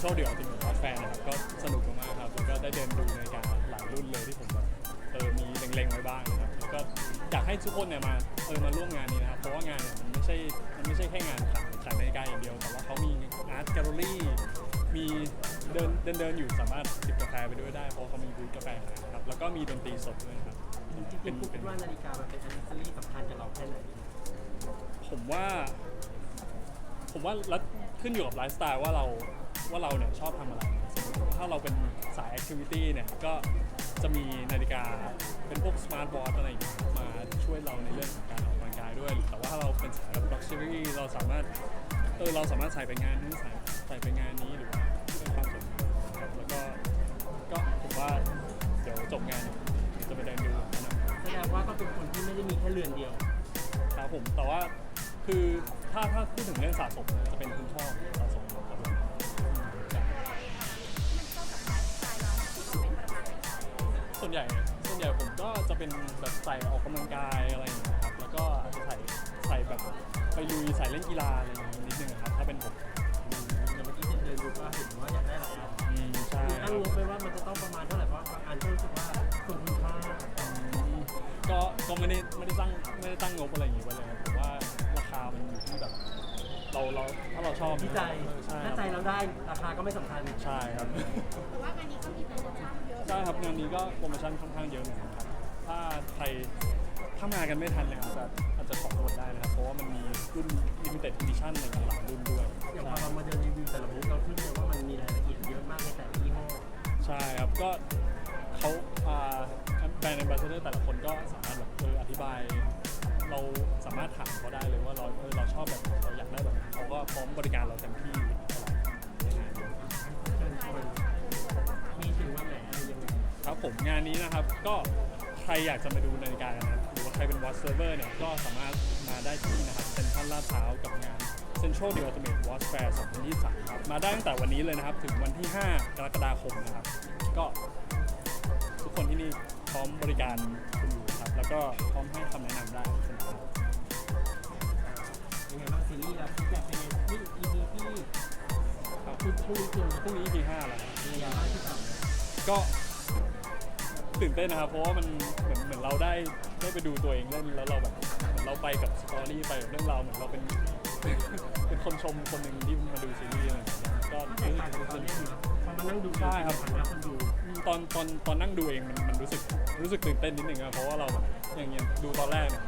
านเซนทรัลเดียวติมออฟแฟนนะครับก็สนุกมากๆครับแล้วก็ได้เดินดูนาฬิกาหลายรุ่นเลยที่ผมแบบเออมีเล็งๆไว้บ้างนะครับแล้วก็อยากให้ทุกคนเนี่ยมาเออมาร่วมงานนี้นะครับเพราะว่างานเนี่ยมันไม่ใช่มันไม่ใช่แค่งานขายขายนาฬิกาอย่างเดียว แต่ว่าเขามีอาร์ตแกลเลอรี่มีเดินเดินเดินอยู่สามารถจิบกาแฟไปด้วยได้เพราะเขามีบูธกาแฟขายนะครับแล้วก็มีดนตรีสดด้วยนะครับ จริงๆคุณคิดว่านาฬิกามันเป็นอันเซอรี่สำคัญกับเราแค่ไหนผมว่า ผมว่าแล้วขึ้นอยู่กับไลฟ์สไตล์ว่าเรา ว่าเราเนี่ยชอบทำอะไรสมมติว่าถ้าเราเป็นสายแอคทิวิตี้เนี่ยก็จะมีนาฬิกาเป็นพวกสมาร์ทวอทอะไรอย่างเงี้ยมาช่วยเราในเรื่องของการออกกำลังกายด้วย แต่ว่าถ้าเราเป็นสายแบบ luxury เราสามารถเออเราสามารถใส่ไปงานนู้นใส่ใส่ไปงานนี้หรือว่าเป็นความสวยงามนะครับแล้วก็ก็ผมว่าเดี๋ยวจบงานเนี่ยจะไปเดินดูนะแสดงว่าก็เป็นคนที่ไม่ได้มีแค่เรือนเดียว ครับผมแต่ว่าคือถ้าถ้าพูดถึงเรื่องสะสมเนี่ยจะเป็นคุณพ่อสะสมครับผม วนใหญ่ส่วนใหญ่ผมก็จะเป็นแบบใส่ออกกำลังกายอะไรอย่างเงี้ยครับแล้วก็อาจจะใส่ใส่แบบไปลุยใส่เล่นกีฬาอะไรอย่างงี้นิดนึงครับถ้าเป็นผมอย่างเมื่อกี้เดินดูก็เห็นว่าอยากได้หลายอันอืมใช่มีตั้งงบไปว่ามันจะต้องประมาณเท่าไหร่เพราะบางอันก็รู้สึกว่าสมคุณค่าอืมก็ก็ไม่ได้ไม่ได้ตั้งไม่ได้ตั้งงบอะไรอย่างงี้ไว้เลยครับผมว่าราคามันอยู่ที่แบบเราเราถ้าเราชอบที่ใจเออใช่คถ้ารับใจเราได้ราคาก็ไม่สำคัญ ใช่ครับ แต่ว่า ครับงานนี้ก็โปรโมชั่นค่อนข้างเยอะเหมือนกันครับ ถ้าใครถ้ามากันไม่ทันเนี่ยอาจจะอาจจะขอตัวได้นะครับ เพราะว่ามันมีรุ่น limited edition ในหลายรุ่นด้วยอย่างพอเรามาเดินรีวิวแต่ละบูธเราขึ้นเลยว่ามันมีรายละเอียดเยอะมากในแต่ละยี่ห้อใช่ครับ ก็เขาอ่าแบรนด์ a m b a s s a d o r แต่ละคนก็สามารถแบบเอออธิบาย เราสามารถถามเขาได้เลยว่าเราเออเราชอบแบบไหนเราอยากได้แบบไหนเขาก็พร้อมบริการเราเต็มที่ ผมงานนี้นะครับ ก็ใครอยากจะมาดูนาฬิกากันนะหรือว่าใครเป็นวอชเซิร์ฟเวอร์เนี่ยก็สามารถมาได้ที่นะครับเซ็นทรัลลาดพร้าวกับงาน Central The Ultimate Watch Fair 2023ครับมาได้ตั้งแต่วันนี้เลยนะครับ ถึงวันที่ 5 กรกฎาคมนะครับ ก็ทุกคนที่นี่พร้อมบริการคุณอยู่ครับ แล้วก็พร้อมให้คำแนะนำได้เสมอยังไงบ้างซีรีส์เราคิดแบบเป็นไงนี่ EP ที่ครับคุณคุยถึงพรุ่งนี้ EP 5แล้วครับ มีอะไรบ้างที่ทำก็ ตื่นเต้นนะครับ เพราะว่ามันเหมือนเหมือนเราได้ได้ไปดูตัวเองเล่นแล้วเราแบบเหมือนเราไปกับสตอรี่ไปกับเรื่องราวเหมือนเราเป็นเป็นคนชมคนหนึ่งที่มาดูซีรีส์อะไรอย่างเงี้ยก็ก็แตกต่างจากตอนเล่นนะพอมานั่งดูใช่ครับฐานะคนดูตอนตอนตอนนั่งดูเองมันมันรู้สึกรู้สึกตื่นเต้นนิดนึงอะเพราะว่าเราแบบอย่างเงี้ยดูตอนแรกเนี่ย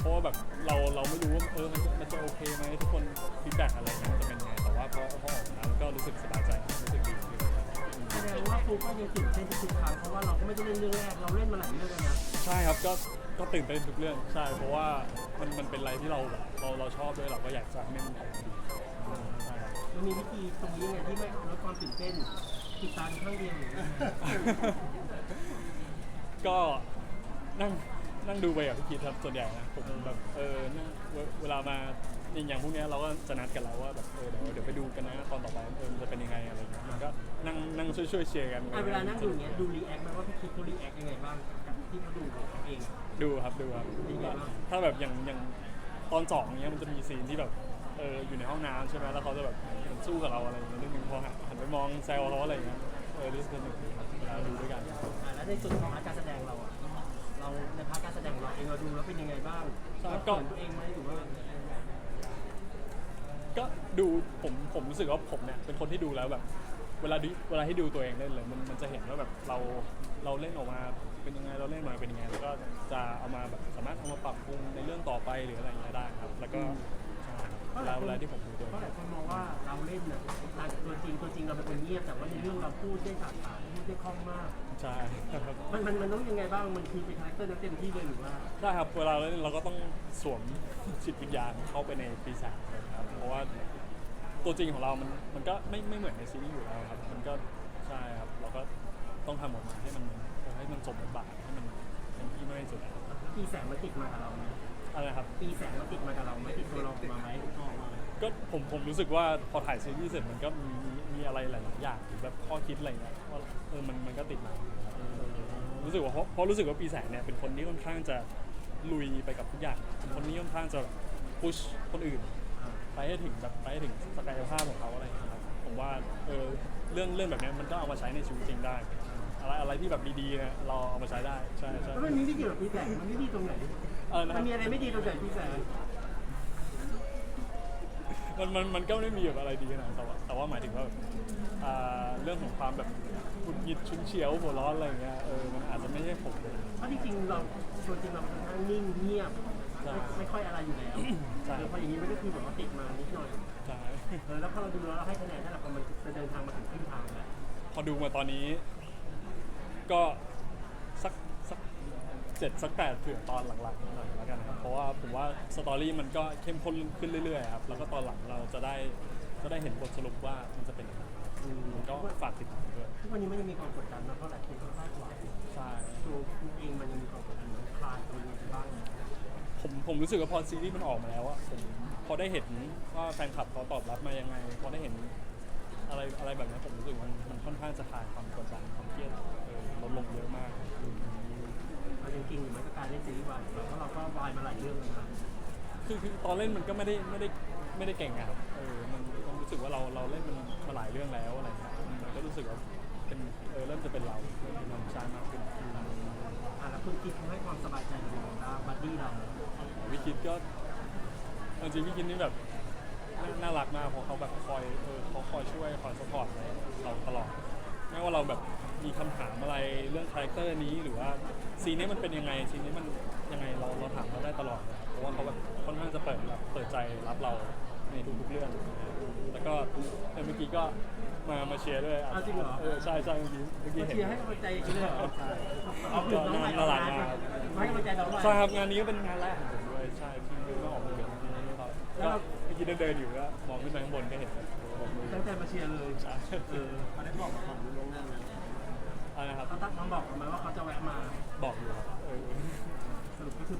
เพราะว่าแบบเราเราไม่รู้ว่าเออมันจะมันจะโอเคไหมทุกคนฟีดแบ็กอะไรเงี้ยมันจะเป็นยังไงแต่ว่าพอพอออกมาแล้วก็รู้สึกสบายใจรู้สึกดีขึ้นแส ดงว่าครูก็ยังตื่นเต้นทุกๆครั้งเพราะว่าเราก็ไม่ได้เล่นเรื่องแรกเราเล่นมาหลายเรื่องแล้วนะใช่ครับก็ก็ตื่นเต้นทุกเรื่องใช่เพราะว่ามันมันเป็นอะไรที่เราแบบเราเราชอบด้วยเราก็อยากจะให้มันออกมาดีใช่ครับ มันมีวิธีตรงนี้ยังไงที่ไม่ลดความตื่นเต้นติดตามข้างเดียวหรือยังไงก็นั่งนั่งดูไปกับพี่คิดครับส่วนใหญ่นะผมแบบเออนั่งเวเวลามาอย่างอย่างพวกเนี้ยเราก็จะนัดกันแล้วว่าแบบเออเดี๋ยวเดี๋ยวไปดูกันนะตอนต่อไปเออมันจะเป็นยังไงอะไรเงี้ยมันก็ นั่งนั่งช่วยช่วยเชียร์กันอะเวลานั่งดูอย่างเงี้ยดูรีแอคไหมว่าพี่คิดเขารีแอคยังไงบ้างกับที่เขาดูของเขาเอง ดูครับดูครับเป็นไงบ้าง ถ้าแบบอย่างอย่างตอนสองเนี้ยมันจะมีซีนที่แบบเอออยู่ในห้องน้ำใช่ไหมแล้วเขาจะแบบเหมือนสู้กับเราอะไรอย่างเงี้ยนิดนึงพอหันหันไปมองแซวเขาอะไรอย่างเงี้ยเออรู้สึกสนุกดีครับเวลาดูด้วยกัน อะแล้วในส่วนของอาการแสดงเราอะเราในพาร์ทการแสดงของเราเองเราดูแล้วเป็นยังไงบ้างใช่ เราก็เขินตัวเองไหมหรือว่าก็ดูผมผมรู้สึกว่าผมเนี่ยเป็นคนที่ดูแล้วแบบ เวลาดูเวลาที่ดูตัวเองเล่นเลยมันมันจะเห็นว่าแบบเราเราเล่นออกมาเป็นยังไงเราเล่นมาเป็นยังไงแล้วก็จะเอามาแบบสามารถเอามาปรับปรุงในเรื่องต่อไปหรืออะไรอย่างเงี้ยได้ครับ แล้วก็ใช่ครับเวลาเวลาที่ผมดูตัวเอเพราะงหลายคนมองว่าเราเล่นเนี่ยต่างจากตัวจริงตัวจริงเราเป็นคนเงียบแต่ว่าในเรื่องเราพูดได้ฉาดฉานพูดได้คล่องมาก ใช่ครับมันมันมันต้องยังไงบ้างมันคือเป็นคาแรคเตอร์นั้นเต็มที่เลยหรือว่าได้ครับเวลาเราเล่นเราก็ต้องสวมจิตวิญญาณเข้าไปในปีศาจเลยครับเพราะว่า ตัวจริงของเรามันมันก็ไม่ไม่เหมือนในซีรีส์อยู่แล้วครับ มันก็ใช่ครับ เราก็ต้องทำออกมาให้มันให้มันสมบทบาทให้มันเป็นที่มากที่สุดนะครับปีแสงมันติดมากับเราไหมอะไรนะครับ ปีแสงมันติดมากับเราไหมติดตัวเราออกมาไหมออกมาก็ผมผมรู้สึกว่าพอถ่ายซีรีส์เสร็จมันก็มีมีมีอะไรหลายๆอย่างหรือแบบข้อคิดอะไรเงี้ยว่าเออมันมันก็ติดมาเออรู้สึกว่าเพราะเพราะรู้สึกว่าปีแสงเนี่ยเป็นคนที่ค่อนข้างจะลุยไปกับทุกอย่างเป็นคนที่ค่อนข้างจะพุชคนอื่นอ่าไป ไปให้ถึงแบบไปให้ถึงศักยภาพของเขาอะไรอย่างเงี้ยครับผมว่าเออเรื่องเรื่องแบบเนี้ยมันก็เอามาใช้ในชีวิตจริงได้ อะไรอะไรที่แบบดีๆเนี่ยเราเอามาใช้ได้ใช่ใช่แล้วมันมีไม่ดีหรอกพี่แสงมันไม่ดีตรงไหน เออนะคมัรับนมีอะไรไม่ดีตรงไหนพี่แสงมันมันมันก็ไม่ได้มีแบบอะไรดีขนาดนั้นแต่ว่าแต่ว่าหมายถึงว่าแบบอ่าเรื่องของความแบบหงุดหงิดชุนเฉียวหัวร้อนอะไรอย่างเงี้ยเออมันอาจจะไม่ใช่ผมเลยเพราะจริงๆเราตัวจริงเราค่อนข้างนิ่งเงียบใช่ ไม่ไม่ค่อยอะไรอยู่แล้วใช่เออพออย่างนี้มันก็คือแบบว่าติดมานิดหน่อยใช่ เออแล้วพอเราดูแล้วเราให้คะแนนถ้าเราพอมันจะเดินทางมาถึงครึ่งทางแล้วพอดูมาตอนนี้ ก็สักสักเจ็ดสักแปดเผื่อตอนหลังๆหน่อยแล้วกันนะครับ เพราะว่าผมว่าสตอรี่มันก็เข้มข้นขึ้นเรื่อยๆครับ แล้วก็ตอนหลังเราจะได้จะได้เห็นบทสรุปว่ามันจะเป็นยังไงอืมก็ฝากติดตามด้วยทุกวันนี้มันยังมีความกดดันนะเพราะหลายคนก็คาดหวังใช่ ตัวคุณเองมันยังมีความกดดันมันคลายตัวเองไปบ้าง ผมผมรู้สึกว่าพอซีรีส์มันออกมาแล้วอะผมพอได้เห็นว่าแฟนคลับเขาตอบรับมายังไง พอได้เห็นอะไรอะไรแบบนี้ผมรู้สึกมันมันค่อนข้างจะคลายความกดดันความเครียดเออลดลงเยอะมาก เอาจริงๆมันก็การเล่นซีรีส์วายเพราะเราก็วายมาหลายเรื่องแล้วนะคือคือตอนเล่นมันก็ไม่ได้ไม่ได้ไม่ได้เก่งอะครับ เออมันมันรู้สึกว่าเราเราเล่นมันมาหลายเรื่องแล้วอะไรเงี้ยมันมันก็รู้สึกว่าเป็นเออเริ่มจะเป็นเราเริ่มเป็นธรรมชาติมากขึ้น วคุณคิดให้ความสบายใจกับเราบ้างบัดดี้เราวิคิดก็เอาจริงวิคิดนี่แบบน่าน่ารักมากเพราะเขาแบบคอยเออเขาคอยช่วยคอยสปอร์ตเราตลอดไม่ว่าเราแบบมีคำถามอะไรเรื่องคาแรคเตอร์นี้หรือว่าซีนนี้มันเป็นยังไงซีนนี้มันยังไงเราเราถามเขาได้ตลอด เพราะว่าเขาแบบค่อนข้างจะเปิดรับเปิดใจรับเรา ในทุกๆเรื่องแล้วก็เออเมื่อกี้ก็มามาเชียร์ด้วยเอาจริงเหรอ เออใช่ใช่เมื่อกี้เมื่อกี้มาเห็น เชียร์ให้กำลังใจอย่างนี้เลยเหรอใช่เอาถึงน้องใหม่น่าเอารักร้านมากมาให้กำลังใจน้องใหม่ใช่ครับงานนี้ก็เป็นงานแรกของผมด้วยใช่ที่ไม่ออกมาเดือนนี้ครับก็เมื่อกี้เดินๆอยู่ก็มองขึ้นไปข้างบนก็เห็นแบบโบกมือตั้งใจมาเชียร์เลย ใช่ เออเขาได้บอกกับผมล่วงหน้า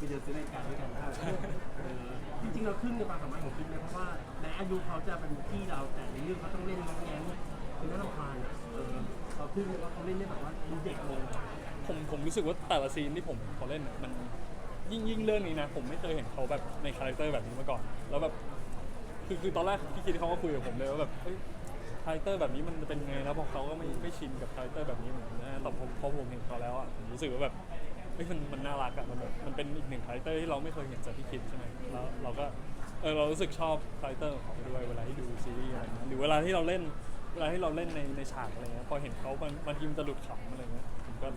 เดินซื้อนาฬิกาด้วยกันเออจริงๆเราขึ้นกับความสามารถของคิดนะเพราะว่าในอายุเขาจะเป็นพี่เราแต่ในเรื่องเขาต้องเล่นน้องแง้มคือน่ารำคาญอะเออเราขึ้นเลยว่าเขาเล่นได้แบบว่าดูเด็กลงผมผมรู้สึกว่าแต่ละซีนที่ผมเขาเล่นน่ะมันยิ่งยิ่งเรื่องนี้นะ ผมไม่เคยเห็นเขาแบบในคาแรคเตอร์แบบนี้มาก่อน แล้วแบบคือคือตอนแรกพี่คิดเขาก็คุยกับผมเลยว่าแบบเอ้ยคาแรคเตอร์แบบนี้มันจะเป็นไงแล้วพอเขาก็ไม่ไม่ชินกับคาแรคเตอร์แบบนี้เหมือนกันนะแต่ผมพอผมเห็นเขาแล้วอะผมรู้สึกว่าแบบ เฮ้ยมันมันน่ารักอะมันแบบมันเป็นอีกหนึ่งคาแรคเตอร์ที่เราไม่เคยเห็นจากพี่คิดใช่ไหมแล้วเราก็เออเรารู้สึกชอบคาแรคเตอร์ของเขาด้วยเวลาที่ดูซีรีส์อะไรเงี้ยหรือเวลาที่เราเล่นเวลาที่เราเล่นในในฉากอะไรเงี้ยพอเห็นเขาบางบางทีมันจะหลุดขำอะไรเงี้ยผมก็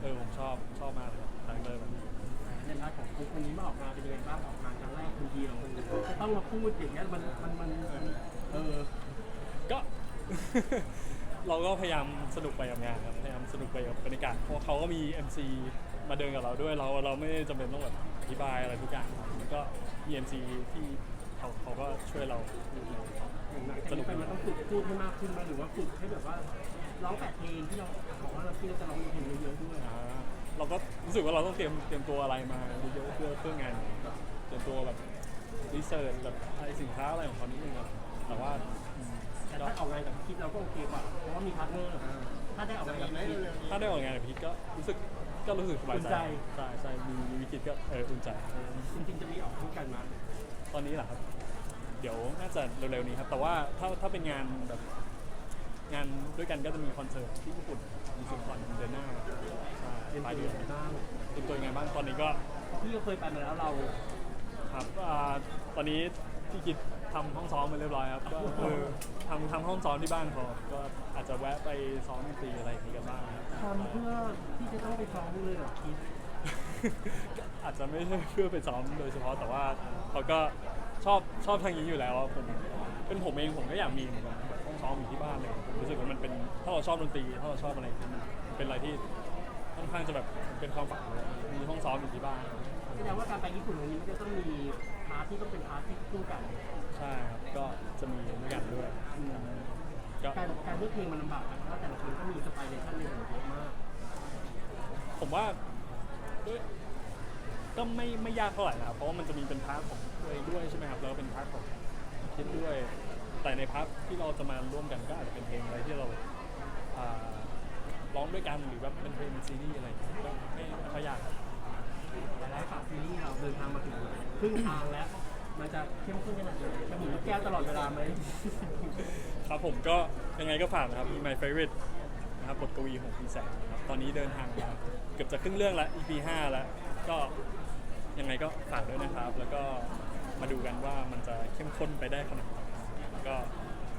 เออผมชอบชอบมากเลยคาแรคเตอร์แบบนี้ ในพาร์ทของคุกวันนี้มาออกงานเป็นยังไงบ้างออกงานครั้งแรกคนเดียวจะต้องมาพูดอย่างเงี้ยมันมันมันเออก็ เราก็พยายามสนุกไปกับงานครับพยายามสนุกไปกับบรรยากาศเพราะเขาก็มี MC มาเดินกับเราด้วยเราเราไม่จำเป็นต้องแบบอธิบายอะไรทุกอย่างก็มี MC ที่เขาเขาก็ช่วยเราพูดเลยอย่างหลังจากนี้ไปมันต้องฝึกพูดให้มากขึ้นไหมหรือว่าฝึกให้แบบว่าร้องแปดเพลงที่เราบอกว่าเราที่เราจะร้องเพลงเยอะๆด้วย อ่าเราก็รู้สึกว่าเราต้องเตรียมเตรียมตัวอะไรมาเยอะๆเพื่อเพื่องานนี้แบบเตรียมตัวแบบรีเสิร์ชแบบอะไรสินค้าอะไรของเขานิดนึงครับแต่ว่าอืมแต่ถ้าออกงานกับพี่คิดเราก็โอเคกว่าเพราะว่ามีพาร์ทเนอร์ถ้าได้ออกงานกับพี่คิดถ้าได้ออกงานกับพีทก็รู้สึก ก็รู้สึกสบายอุ่นใจใจใช่ใช่มีมีวิกฤตก็เอออุ่นใจจริงๆจะมีออกคู่กันมาตอนนี้เหรอครับเดี๋ยวน่าจะเร็วๆนี้ครับ แต่ว่าถ้าถ้าเป็นงานแบบงานด้วยกันก็จะมีคอนเสิร์ตที่ญี่ปุ่นมีสุดคอนเดือนหน้าใช่เป็นปลายตัเดืวอนยังไงบ้างเตรียมตัวยังไงบ้างตอนนี้ก็เพราะพี่ก็เคยไปมาแล้วเราครับอ่าตอนนี้พี่กิจทำห้องซ้อมมาเรียบร้อยครับก็คือทำทำห้องซ้อมที่บ้านเขาก็อาจจะแวะไปซ้อมดนตรีอะไรอย่างนี้กันบ้างครับ ทำเพื่อที่จะต้องไปฟ้องเลยเหรอคิดอาจจะไม่ใช่เพื่อไปซ้อมโดยเฉพาะแต่ว่าเขาก็ชอบชอบทางนี้อยู่แล้วอะผมเป็นผมเองผมก็อยากมีเหมือนกันแบบห้องซ้อมอยู่ที่บ้านเลยผมรู้สึกว่ามันเป็นถ้าเราชอบดนตรีถ้าเราชอบอะไรมันเป็นอะไรที่ค่อนข้างจะแบบเป็นความฝันเลยมีห้องซ้อมอยู่ที่บ้าน แสดงว่าการไปญี่ปุ่นวันนี้มันก็ต้องมีพาร์ทที่ต้องเป็นพาร์ทที่คู่กัน ใช่ครับก็จะมีด้วยกันด้วย ก็การการเลือกเพลงมันลำบากนะเพราะแต่ละคนก็มีสไตล์ในขั้นหนึ่งเยอะมากผมว่าด้วยก็ไม่ไม่ยากเท่าไหร่นะครับเพราะว่ามันจะมีเป็นพาร์ทของตัวเองด้วยใช่ไหมครับแล้วก็เป็นพาร์ทของคิดด้วย แต่ในพาร์ทที่เราจะมาร่วมกันก็อาจจะเป็นเพลงอะไรที่เราอ่าร้องด้วยกันหรือแบบเป็นเพลงซีรีส์อะไรอย่างเงี้ยก็ไม่ไม่ค่อยยากครับแต่แล้วฝากซีรีส์เราเดินทางมาถึงครึ่งทางแล้ว มันจะเข้มข้นขนาดไหนจะหมุนลูกแก้วตตลอดเวลาไหม ครับผมก็ยังไงก็ฝากนะครับ My Favorite นะครับบทกวีของคุณแสงนะครับตอนนี้เดินทางมาเกือบจะครึ่งเรื่องล้ว EP 5แล้วก็ยังไงก็ฝากด้วยนะครับ แล้วก็มาดูกันว่ามันจะเข้มข้นไปได้ขนาดไหนแล้วก็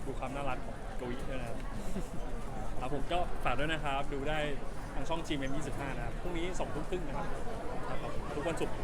ดูความน่ารักของกวีด้วยนะครับ ครับผมก็ฝากด้วยนะครับ ดูได้ทางช่อง GMM 25 นะครับพรุ่งนี้2ทุ่มครึ่งนะครับครับทุกวันศุกร์